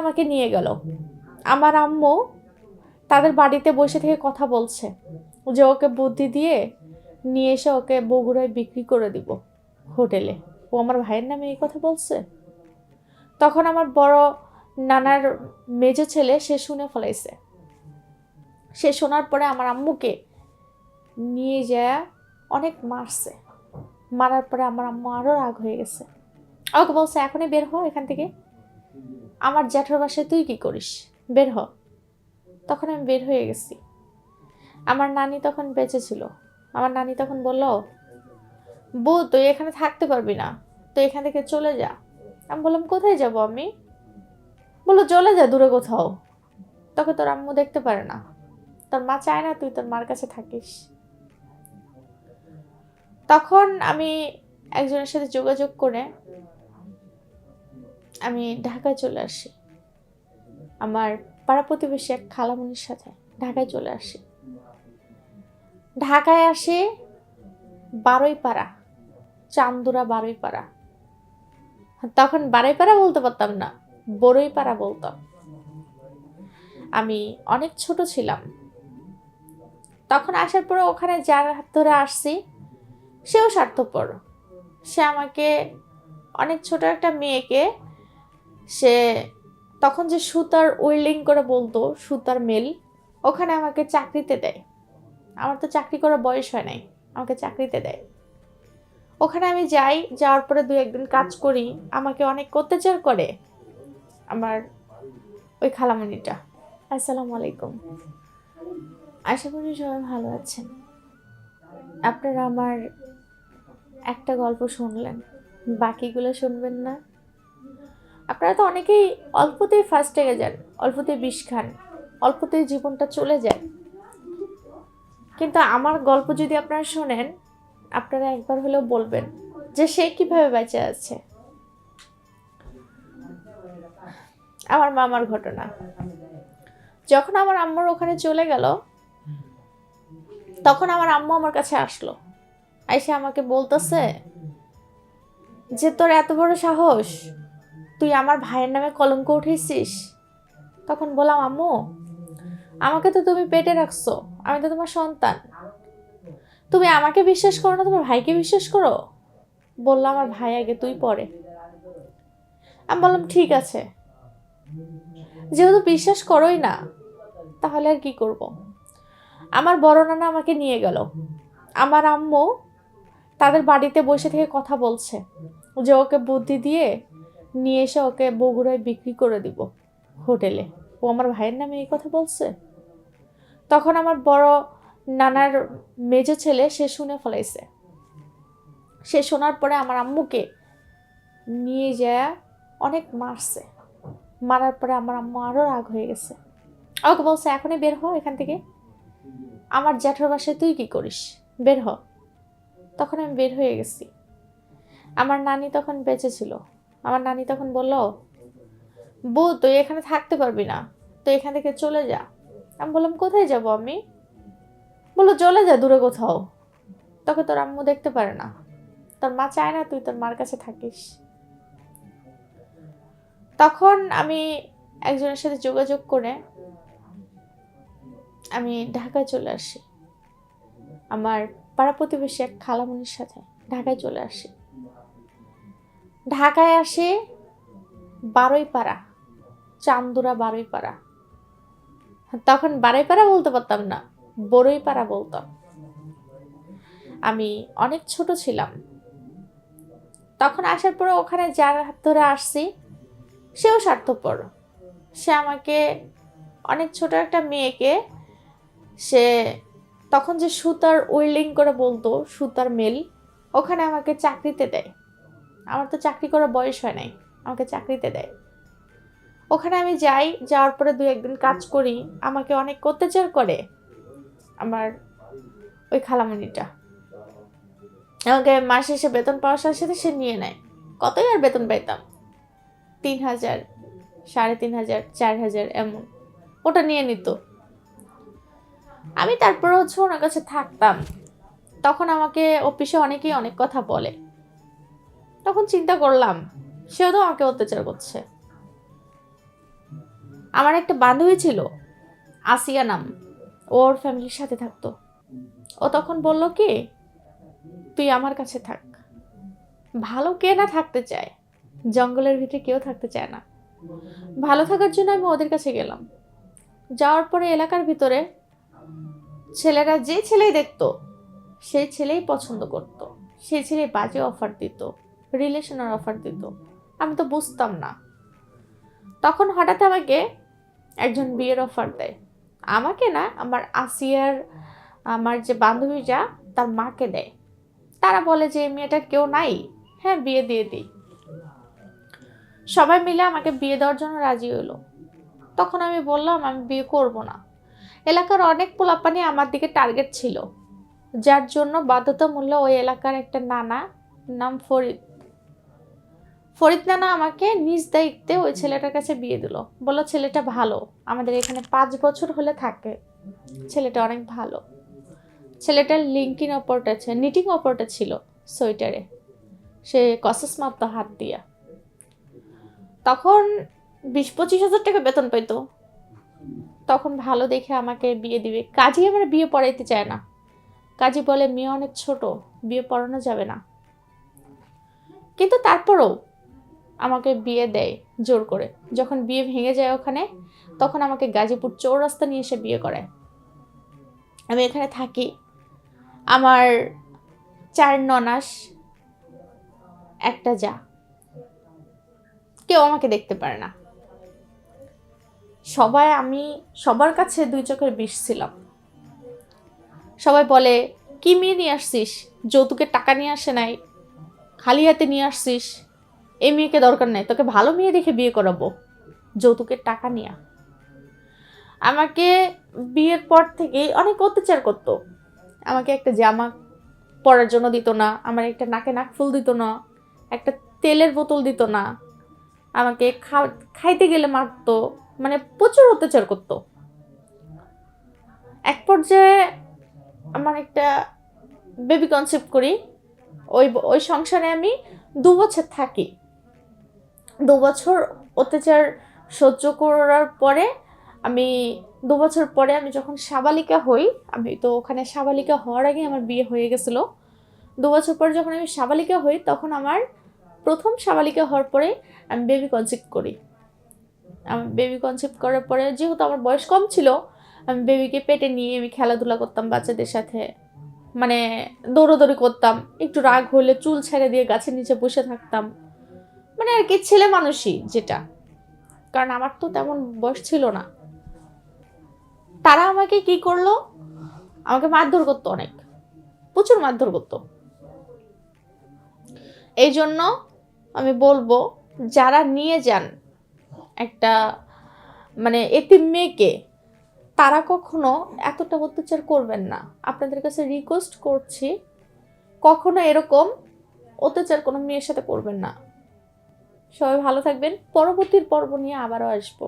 আমাকে নিয়ে গেল। আমার আম্মু তাদের বাড়িতে বসে থেকে কথা বলছে যে ওকে বুদ্ধি দিয়ে নিয়ে এসে ওকে বগুড়ায় বিক্রি করে দিব হোটেলে। ও আমার ভাইয়ের নামে এই কথা বলছে? তখন আমার বড় নানার মেজো ছেলে সে শুনে ফেলাইছে। সে শোনার পরে আমার আম্মুকে নিয়ে যায় অনেক মারছে। মারার পরে আমার আম্মু আরও রাগ হয়ে গেছে। ওকে বলছে, এখনই বের হ এখান থেকে। আমার জ্যাঠার বাসায় তুই কি করিস? বের হ। তখন আমি বের হয়ে গেছি। আমার নানি তখন বেঁচে ছিল। আমার নানি তখন বলল, বউ, তুই এখানে থাকতে পারবি না। তুই এখান থেকে চলে যা। আমি বললাম, কোথায় যাব আমি? বলল, চলে যা, দূরে কোথাও। তোকে তোর আম্মু দেখতে পারে না। তোর মা চায় না তুই তোর মার কাছে থাকিস। তখন আমি একজনের সাথে যোগাযোগ করে আমি ঢাকায় চলে আসি। আমার পাড়া প্রতিবেশী এক খালামুনির সাথে ঢাকায় চলে আসি। ঢাকায় আসে বারোই পাড়া চান্দুরা বারোই পাড়া তখন বারোই পাড়া বলতে পারতাম না বড়ই পাড়া বলতাম। আমি অনেক ছোট ছিলাম। তখন আসার পরে ওখানে যার হাত ধরে আসছি, সেও স্বার্থপর। সে আমাকে অনেক ছোট একটা মেয়েকে সে তখন যে সুতার ওয়েল্ডিং করে বলতো, সুতার মেল, ওখানে আমাকে চাকরিতে দেয়। আমার তো চাকরি করার বয়স হয় নাই, আমাকে চাকরিতে দেয়। ওখানে আমি যাই, যাওয়ার পরে দু একদিন কাজ করি, আমাকে অনেক অত্যাচার করে আমার ওই খালামণিটা। আসসালামু আলাইকুম। আশা করি সবাই ভালো আছেন। আপনারা আমার একটা গল্প শুনলেন। বাকিগুলো শুনবেন না। আপনারা তো অনেকেই অল্পতেই ফার্স্ট লেগে যান, অল্পতেই বিষ খান, অল্পতেই জীবনটা চলে যায়। কিন্তু আমার গল্প যদি আপনারা শোনেন, আপনারা একবার হলেও বলবেন যে সে কীভাবে বেঁচে আছে। আমার মামার ঘটনা। যখন আমার আম্মুর ওখানে চলে গেল, তখন আমার আম্মু আমার কাছে আসলো। এসে আমাকে বলতেছে যে, তোর এত বড় সাহস তুই আমার ভাইয়ের নামে কলঙ্ক উঠেছিস? তখন বললাম, আম্মু, আমাকে তো তুমি পেটে রাখছো, আমি তো তোমার সন্তান। তুমি আমাকে বিশ্বাস করো না, তোমার ভাইকে বিশ্বাস করো? বলল, আমার ভাই আগে, তুই পরে। আমি বললাম, ঠিক আছে। যেহেতু বিশ্বাস করোই না, তাহলে আর কি করব। আমার বড় নানা আমাকে নিয়ে গেল। আমার আম্মু তাদের বাড়িতে বসে থেকে কথা বলছে। যে ওকে বুদ্ধি দিয়ে নিয়ে এসে ওকে বগুড়ায় বিক্রি করে দিব হোটেলে। ও আমার ভাইয়ের নামে এই কথা বলছে? তখন আমার বড় নানার মেজো ছেলে সে শুনে ফেলাইছে। সে শোনার পরে আমার আম্মুকে নিয়ে যায়, অনেক মারছে। মারার পরে আমার আম্মু আরও রাগ হয়ে গেছে। ওকে বলছে, এখনই বের হ এখান থেকে। আমার জ্যাঠার বাসায় তুই কি করিস? বের হ। তখন আমি বের হয়ে গেছি। আমার নানি তখন বেঁচে ছিল। আমার নানি তখন বলল, বউ, তুই এখানে থাকতে পারবি না, তুই এখান থেকে চলে যা। আমি বললাম, কোথায় যাব আমি? বলল, চলে যা, দূরে কোথাও। তোকে তোর আম্মু দেখতে পারে না। তোর মা চায় না তুই তোর মার কাছে থাকিস। তখন আমি একজনের সাথে যোগাযোগ করে আমি ঢাকায় চলে আসি। আমার পাড়া প্রতিবেশী এক খালামুনির সাথে ঢাকায় চলে আসি। ঢাকায় আসে বারোই পাড়া চান্দুরা বারোই পাড়া তখন বারোই পাড়া বলতে পারতাম না বড়ই পাড়া বলতাম। আমি অনেক ছোট ছিলাম। তখন আসার পরে ওখানে যার হাত ধরে আসছি, সেও স্বার্থপর। সে আমাকে, অনেক ছোট একটা মেয়েকে, সে তখন যে সুতার ওয়েল্ডিং করে বলতো, সুতার মেল, ওখানে আমাকে চাকরিতে দেয়। আমার তো চাকরি করার বয়স হয় নাই, আমাকে চাকরিতে দেয়। ওখানে আমি যাই, যাওয়ার পরে দু একদিন কাজ করি, আমাকে অনেক অত্যাচার করে আমার ওই খালামণিটা। আমাকে মাস শেষে বেতন পাওয়ার সাথে সাথে সে নিয়ে নেয়। কতই আর বেতন পাইতাম? তিন হাজার, সাড়ে তিন হাজার, চার হাজার এমন। ওটা নিয়ে নিত। আমি তারপরে হচ্ছে ওনার কাছে থাকতাম। তখন আমাকে অফিসে অনেকেই অনেক কথা বলে। তখন চিন্তা করলাম, সেও তো আমাকে অত্যাচার করছে। আমার একটা বান্ধবী ছিল, আসিয়া নাম, ওর ফ্যামিলির সাথে থাকতো। ও তখন বলল কি, তুই আমার কাছে থাক। ভালো কে না থাকতে চায়, জঙ্গলের ভিতরে কেউ থাকতে চায় না। ভালো থাকার জন্য আমি ওদের কাছে গেলাম। যাওয়ার পরে এলাকার ভিতরে ছেলেরা যে ছেলেই দেখতো, সেই ছেলেই পছন্দ করতো, সেই ছেলে বাজে অফার দিত। রিলেশনের অফার দিত। আমি তো বুঝতাম না। তখন হঠাৎ আমাকে একজন বিয়ের অফার দেয়। আমাকে না আমার আসিয়ার, আমার যে বান্ধবীরা তার মাকে দেয়। তারা বলে যে, এই মেয়েটার কেউ নাই। হ্যাঁ বিয়ে দিয়ে দিই। সবাই মিলে আমাকে বিয়ে দেওয়ার জন্য রাজি হলো। তখন আমি বললাম, আমি বিয়ে করব না। এলাকার অনেক পোলাপানি আমার দিকে টার্গেট ছিল। যার জন্য বাধ্যতামূল্য ওই এলাকার একটা নানা, নাম ফরিদ ফরিদ নানা আমাকে নিজ দায়িত্বে ওই ছেলেটার কাছে বিয়ে দিল। বলল, ছেলেটা ভালো। আমাদের এখানে পাঁচ বছর হলে থাকে। ছেলেটা অনেক ভালো। ছেলেটার লিঙ্কিং অপরটা নিটিং অপরটা ছিল সোয়েটারে। সে কসেস মারতো হাত দিয়া। তখন বিশ পঁচিশ হাজার টাকা বেতন পাইতো। তখন ভালো দেখে আমাকে বিয়ে দিবে। কাজী আমার বিয়ে পড়াইতে চায় না। কাজী বলে, মেয়ে অনেক ছোট, বিয়ে পড়ানো যাবে না। কিন্তু তারপরেও আমাকে বিয়ে দেয় জোর করে। যখন বিয়ে ভেঙে যায় ওখানে, তখন আমাকে গাজীপুর চৌরাস্তা নিয়ে এসে বিয়ে করায়। আমি এখানে থাকি। আমার চার ননাস, একটা যা। কেউ আমাকে দেখতে পারে না। সবাই আমি, সবার কাছে দুই চোখের বিষ ছিলাম। সবাই বলে, কি মেয়ে নিয়ে আসছিস? যৌতুকের টাকা নিয়ে আসে নাই। খালি হাতে নিয়ে আসছিস। এই মেয়েকে দরকার নাই, তোকে ভালো মেয়ে দেখে বিয়ে করাবো। যৌতুকের টাকা নিয়ে। আমাকে বিয়ের পর থেকে অনেক অত্যাচার করতো। আমাকে একটা জামা পরার জন্য দিত না, আমার একটা নাকে নাক ফুল দিত না, একটা তেলের বোতল দিত না। আমাকে খাইতে গেলে মারতো মানে প্রচুর অত্যাচার করতো। এক পর্যায়ে আমার একটা বেবি কনসেপ্ট করি, ওই ওই সংসারে আমি দু বছর থাকি। দু বছর অত্যাচার সহ্য করার পরে আমি দু বছর পরে আমি যখন সাবালিকা হই, আমি তো ওখানে সাবালিকা হওয়ার আগে আমার বিয়ে হয়ে গেছিল। দু বছর পরে যখন আমি সাবালিকা হই, তখন আমার প্রথম সাবালিকা হওয়ার পরে আমি বেবি কনসেপ্ট করি। আমি বেবি কনসেপ্ট করার পরে যেহেতু আমার বয়স কম ছিল, আমি বেবিকে পেটে নিয়ে আমি খেলাধুলা করতাম বাচ্চাদের সাথে। মানে দৌড়োদৌড়ি করতাম, একটু রাগ হলে চুল ছেড়ে দিয়ে গাছের নিচে বসে থাকতাম। মানে আর কি ছেলে মানুষই যেটা। কারণ আমার তো তেমন বয়স ছিল না। তারা আমাকে কি করল? আমাকে মারধর করতো অনেক। প্রচুর মারধর করতো। এই জন্য আমি বলব, যারা নিয়ে যান একটা মানে এতিম মেয়েকে, তারা কখনো এতটা অত্যাচার করবেন না। আপনাদের কাছে রিকোয়েস্ট করছি, কখনো এরকম অত্যাচার কোনো মেয়ের সাথে করবেন না। সবাই ভালো থাকবেন। পরবর্তীর পর্ব নিয়ে আবারও আসব।